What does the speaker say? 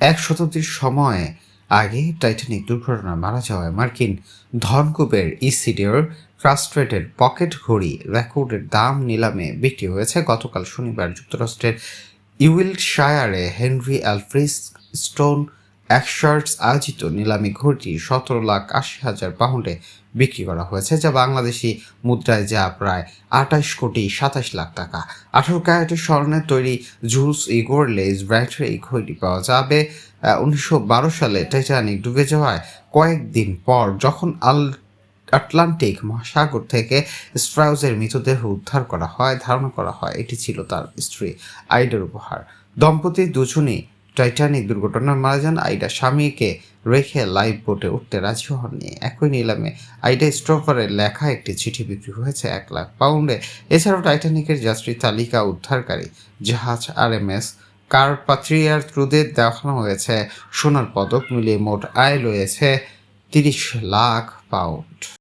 এক শতাব্দীর সময় আগে টাইটানিক দুর্ঘটনায় মারা যাওয়ায় মার্কিন ধনকুপের ইসিডিওর ক্রাস্ট্রেটের পকেট ঘড়ি রেকর্ডের দাম নিলামে বিক্রি হয়েছে। গতকাল শনিবার যুক্তরাষ্ট্রের ইউইলশায়ারে হেনরি অ্যালফ্রিস স্টোন একশার্টস আয়োজিত নিলামী ঘড়িটি সতেরো লাখ আশি হাজার পাউন্ডে বিক্রি করা হয়েছে, যা বাংলাদেশি মুদ্রায় যা প্রায় আঠাশ কোটি সাতাশ লাখ টাকা। আঠারো ক্যারেটের স্বর্ণের তৈরি জুলস ইগোর লেজ ব্র্যান্ডের এই ঘড়িটি পাওয়া যাবে। উনিশশো বারো সালে টাইটানিক ডুবে যাওয়ায় কয়েকদিন পর যখন আল আটলান্টিক মহাসাগর থেকে স্ট্রাউজের মৃতদেহ উদ্ধার করা হয়, ধারণা করা হয়, এটি ছিল তার স্ত্রী আইডার উপহার। দম্পতি দুজনেই টাইটানিক দুর্ঘটনায় মারা যান আইডা স্বামীকে রেখে লাইভ বোটে উঠতে রাজি হননি। একই নিলামে আইডা স্ট্রফারের লেখা একটি চিঠি বিক্রি হয়েছে এক লাখ পাউন্ডে। এছাড়াও টাইটানিকের যাত্রী তালিকা উদ্ধারকারী জাহাজ আর এম এস কার পাত্রিয়ার ত্রুদের দেখানো হয়েছে। সোনার পদক মিলিয়ে মোট আয় রয়েছে তিরিশ লাখ পাউন্ড।